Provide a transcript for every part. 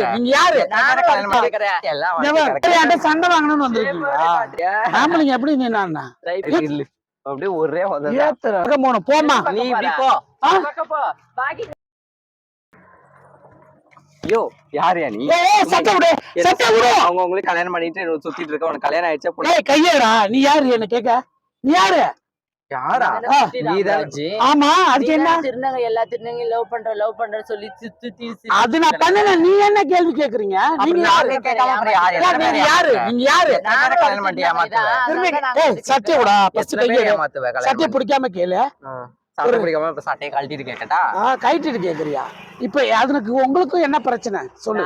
யாரு? நீங்க யாரு? சண்டை வாங்கணும்னு வந்திருக்கீங்களா? ஆம்பளைங்க எப்படி நின்னா. அப்படியே ஒரே போமா நீ இப்படி போ. ஆ? ஐயோ யாரையா நீ? சட்டை விடு. சட்டை விடு. அவங்க உங்களுக்கு கல்யாணம் பண்ணிட்டு சுத்திட்டு இருக்க? உனக்கு கல்யாணம் ஆயிடுச்சா கையேடா. நீ யாரு என்ன கேக்க நீ யாரு? யாரா? ஆமா அதுக்கு என்ன? திருநங்க எல்லா திருநங்க லவ் பண்ற லவ் பண்ற சொல்லி சுத்தி அது நான் பண்ணல. நீ என்ன கேள்வி கேக்குறீங்க? நீங்க யாரு? நாங்க யார்? நீங்க யாரு? கல்யாணம் பேர் கையேடு ஏமாத்துவ கல்யாணம் சட்டையை பிடிக்காம கேளு. சட்டை பிடிக்காம இப்ப சட்டையை கழட்டிட்டு கேட்கட்டா ஆ கைட்டிட்டு கேக்குறியா? இப்ப அதுக்கு உங்களுக்கும் என்ன பிரச்சனை? சொல்லு.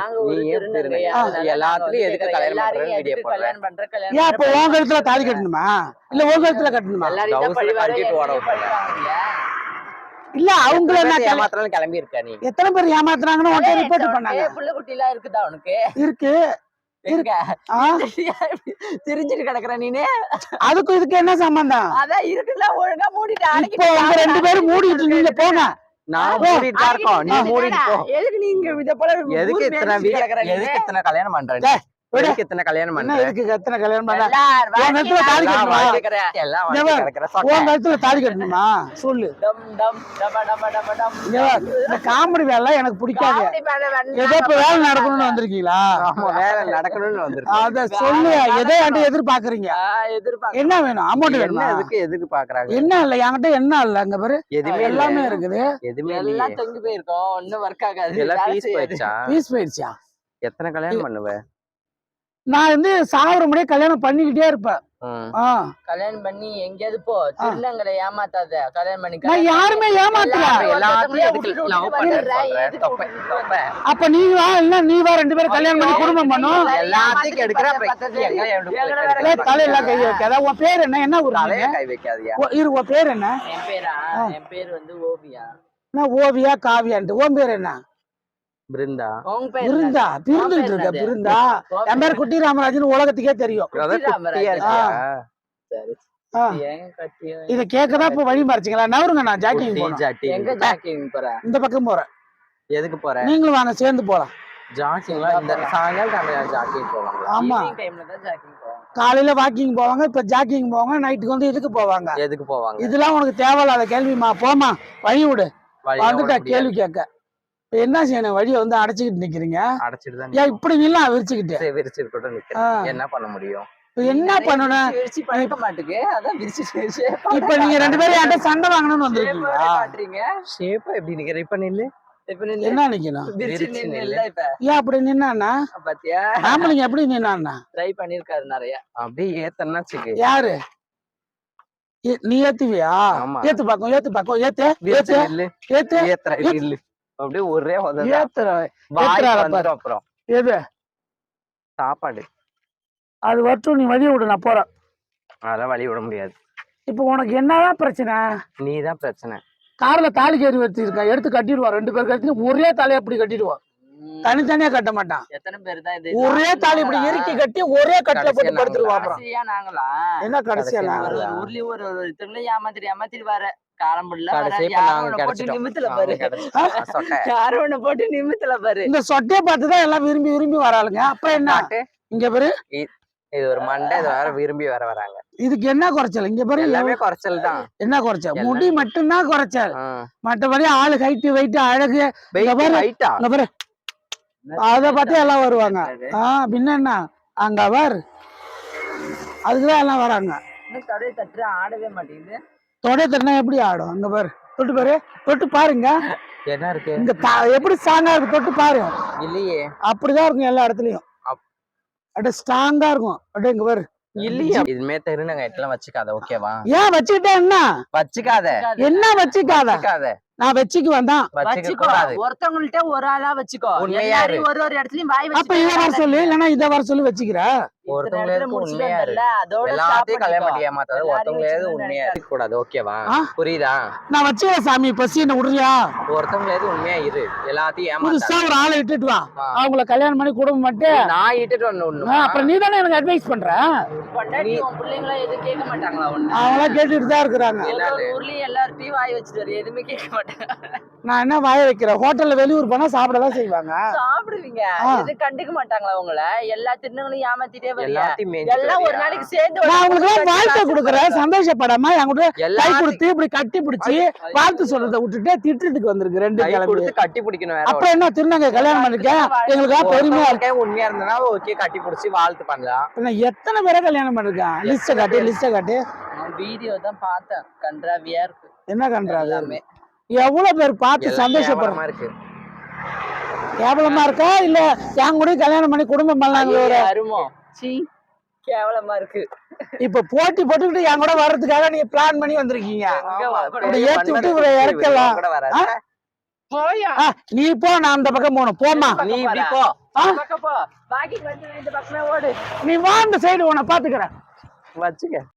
எல்லாத்துலயும் எதுக்கு. கல்யாணம் பண்ற ஏன் இப்ப? உன் கழுத்துல தாலி கட்டணுமா? இல்ல உன் கழுத்துல கட்டணுமா? கழட்டிட்டு ஓட. இல்ல அவங்கள ஏமாத்தினாலும் கிளம்பி இருக்க நீ. எத்தனை பேர் ஏமாத்துறாங்கன்னு உன்கிட்ட ரிப்போர்ட் பண்ணாங்க புள்ள குட்டிலாம் இருக்குதா உனக்கு? இருக்கு. தெரிஞ்சிட்டு கிடக்குற நீனு. அதுக்கும் இதுக்கு என்ன சம்பந்தம்? அதான் இருக்குல்ல ஒழுங்கா மூடிட்டு இப்போ உங்க ரெண்டு பேரும் மூடிட்டு நீங்க போங்க. நான். மூடிட்டு தான் இருக்கோம். நீ மூடிட்டு போ. எதுக்கு நீங்க இத போல எதுக்கு இத்தனை? எதுக்கு இத்தனை கல்யாணம் பண்ற இத்தனை கல்யாணம் என்ன பண்ற? இதுக்கு எத்தனை கல்யாணம் பண்ண? உன் கழுத்துல தாலி கட்டணுமா? உன். கழுத்துல தாலி சொல்லு. இந்த காமெடி வேலை எனக்கு பிடிக்காது. ஏதோ இப்ப வேலை நடக்கணும்னு வந்திருக்கீங்களா? ஆமா, வேலை நடக்கணும்னு. அத சொல்லு எதை என்கிட்ட எதிர்பார்க்கறீங்க? என்ன வேணும்? அமௌண்ட் என்ன வேணுமா? எதுக்கு எதுக்கு பாக்குறாங்க? என்ன இல்ல என்கிட்ட என்ன இல்ல? அங்க பாரு. எதுவுமே இல்ல. எல்லாமே இருக்குது. எதுவுமே எல்லாம் இல்லையே. தொங்கி போயிருக்கோம். ஒண்ணும் ஒர்க் ஆகாது. எல்லாம் வேலை fees செய்யாது. போயிடுச்சா? பீஸ் போயிடுச்சா? எத்தனை கல்யாணம் பண்ணுவ? நான் வந்து சாகுற முடியே கல்யாணம் பண்ணிக்கிட்டே இருப்பேன். கல்யாணம் பண்ணி எங்கேயாவது போ. திருநங்களை ஏமாத்தாத. கல்யாணம் பண்ணி நான் யாருமே ஏமாத்தல. அப்ப நீ வா இல்ல நீ வா ரெண்டு பேரும் கல்யாணம் பண்ணி குடும்பம் பண்ணும் கை வைக்காத. உன் பேர் என்ன? என்ன நீங்க? கை வைக்காதியா? ஓ, இரு உன் பேர் என்ன? என் பேரா? என் பேர் வந்து ஓவியா. என்ன ஓவியா காவியான்ட்டு. உன் பேர் என்ன? பிருந்தா? பிருந்துட்டு இருக்க என் பேர் குட்டி ராமராஜன் உலகத்துக்கே தெரியும்? இத கேட்கதான் இப்ப வழி மறைச்சிங்களா? நவருங்க நான் ஜாக்கிங் போறேன் ஜாட்டி எங்க ஜாக்கிங் போற? இந்த பக்கம் போறேன். எதுக்கு போற? நீங்களும் வாங்க சேர்ந்து போலாம். காலையில வாக்கிங் போவாங்க இப்ப ஜாக்கிங் போவாங்க நைட்டுக்கு வந்து இதுக்கு போவாங்க? எதுக்கு போவாங்க? இதெல்லாம் உனக்கு தேவையில்லாத கேள்விமா போமா வழி விடு. வந்துட்ட. கேள்வி கேட்க. இப்ப என்ன செய்யணும்? வழியை வந்து அடைச்சுக்கிட்டு நிக்கிறீங்க? அடைச்சிட்டு தான் ஏன் இப்படி நில்லாம் விரிச்சுக்கிட்டு. நிக்கிறேன் என்ன பண்ண முடியும்? என்ன பண்ணணும்? விரிச்சு அதான் விரிச்சு விரிச்சு. இப்ப நீங்க ரெண்டு பேரும் என்கிட்ட சண்டை வாங்கணும்னு வந்திருக்கீங்களா? காட்டுறீங்க. ஷேப்பா எப்படி நிக்கிற? இப்ப நில்லு. என்ன நிக்கணும்? விரிச்சு விரிச்சு ஏன் அப்படி நின்னாண்ணா பாத்தியா? ஆம்பளைங்க எப்படி நின்னாண்ணா ட்ரை பண்ணிருக்காரு நிறைய. அப்படியே வச்சுக்கு யாரு? ஏ- நீ ஏத்துவியா. ஏத்து பாக்கம் ஏத்து பாக்கம் ஏத்து விரிச்சு ஏத்து. ஏத்து. ஏத்துற அப்படியே ஒரே அப்புறம். எது? சாப்பாடு. அது வரட்டும் நீ வழிய விடு நான் போறேன். அதெல்லாம் வழி விட முடியாது. இப்ப உனக்கு என்னதான் பிரச்சனை? நீதான் பிரச்சனை. கார்ல தாலி கேறி வச்சிருக்கேன் எடுத்து கட்டிடுவான் ரெண்டு பேர் கட்டி ஒரே தாலியை அப்படி கட்டிடுவான். தனித்தனியா கட்ட மாட்டான். எத்தனை பேர் தான் இது? ஒரே தாலி இப்படி இறுக்கி கட்டி ஒரே கட்டில போட்டு கடைசியா படுத்துருவான் அப்புறம். நாங்களா? என்ன கடைசியா நாங்களா? ஊர்லயும் ஒரு ஒரு திரும்ப ஏமாத்திரி ஏமாத்திரி வர இந்த சொட்டையை பார்த்து தான் எல்லாம் விரும்பி விரும்பி வராளுங்க. அப்புறம் என்ன. இங்க பாரு. இது ஒரு மண்டை இது வேற விரும்பி வேற வராங்க. இதுக்கு என்ன குறைச்சல்? இங்க பாரு. எல்லாமே குறைச்சல் தான். என்ன குறைச்சல்? முடி மட்டும்தான் குறைச்சல். மற்றபடி ஆளு ஹைட்டு வெயிட் அழகு. அத பார்த்து எல்லாம் வருவாங்க. ஆஹ் பின்ன என்ன அங்க பாரு அதுக்குதான் எல்லாம் வராங்க. இன்னும் தடையை தட்டு ஆடவே மாட்டேங்குது. தொடை தட்டினா எப்படி ஆடும்? அங்க பாரு. தொட்டு பாரு. தொட்டு பாருங்க. என்ன இருக்கு? இங்க தா- எப்படி ஸ்ட்ராங்கா இருக்கு? தொட்டு பாரு. இல்லையே. அப்படிதான் இருக்கும் எல்லா இடத்துலயும். அப்- அப்படியே ஸ்ட்ராங்கா இருக்கும். அப்படியே இங்க பாரு. இல்லையே. இதுமே தெருநங்க எல்லாம் வச்சுக்காத ஓகேவா? ஏன் வச்சுக்கிட்டா என்ன? வச்சுக்காத. என்ன வச்சுக்காத. நான் வச்சுக்குவேன் தான் வச்சுக்க ஒருத்தவங்கள்ட்ட ஒரு ஆளா வச்சுக்கோ. ஒரு ஒரு இடத்துலயும் வாய் அப்ப இதை வர சொல்லு இல்லைன்னா இதை வர சொல்லி வச்சுக்கிற புரியுதா? நான் வச்சுக்கிறேன் சாமி பசி என்ன விடுறியா ஒருத்தவங்களே உண்மையா இரு. எல்லாத்தையும் புதுசா ஏமாத்தாத ஒரு ஆளை இட்டுட்டு வா. அவங்கள கல்யாணம் பண்ணி குடும்பம் பண்ணிட்டு நான் இட்டுட்டு ஒண்ணு அப்புறம் நீ தானே எனக்கு அட்வைஸ் பண்ற? பொண்டாட்டி உன் பிள்ளைங்களா எதுவும் கேட்க மாட்டாங்களா ஒண்ணு அவங்களா கேட்டுட்டு தான் இருக்கிறாங்க. எல்லார்ட்டையும் வாய் வச்சுட்டு எதுவுமே கேட்க மாட்டாங்க. நான் என்ன வாய வைக்கிறேன்? ஹோட்டல்ல வெளியூர் போனா சாப்பிடதான் செய்வாங்க. சாப்பிடுவீங்க. கண்டுக்க மாட்டாங்களா உங்களை? எல்லா திருநங்களையும் ஏமாத்திட்டே மேய்ஞ்சிட்டு எல்லாம் ஒரு வரியா? நாளைக்கு சேர்ந்து நான் உங்களுக்கு ஒரு வாழ்க்கை கொடுக்குறேன். சந்தோஷப்படாம என்கிட்ட கை கொடுத்து இப்படி கட்டி பிடிச்சி வாழ்த்து சொல்றதை விட்டுட்டு திட்டுறதுக்கு வந்திருக்கு ரெண்டு கை கிளம்பி. கொடுத்து கட்டி பிடிக்கணும் வேற அப்புறம் என்ன திருநங்கை கல்யாணம் பண்ணிருக்கேன். எங்களுக்காக பெருமையா இருக்கு ஒருத்தவங்களுக்கே உண்மையா இருந்தனா ஓகே கட்டி பிடிச்சி வாழ்த்து பண்ணலாம். எத்தனை பேரை கல்யாணம் பண்ணிருக்கேன்? லிஸ்ட காட்டு லிஸ்ட காட்டு. வீடியோ தான் பார்த்தேன். கன்றாவியா இருக்கு. என்ன எல்லாமே. எவ்வளவு பேர் பார்த்து கேவலமா இருக்கு. கேவலமா இருக்கா? இல்ல என் கூட கல்யாணம் பண்ணி குடும்பம் பண்ணலாங்கிற ஒரு. சீ கேவலமா இருக்கு. இப்ப போட்டி போட்டுக்கிட்டு என் கூட வர்றதுக்காக நீங்க பிளான் பண்ணி வந்திருக்கீங்க. ஏத்தி விட்டு இவரை இறக்கலாம்? போயா? நீ போ நான் அந்த பக்கம் போகணும். போமா நீ இப்படி போ. ஆ? பக்கம் போ. பாக்கி வந்து இந்த பக்கமே ஓடு. நீ வா அந்த சைடு உன்னை பாத்துக்கிறேன் வச்சுக்க.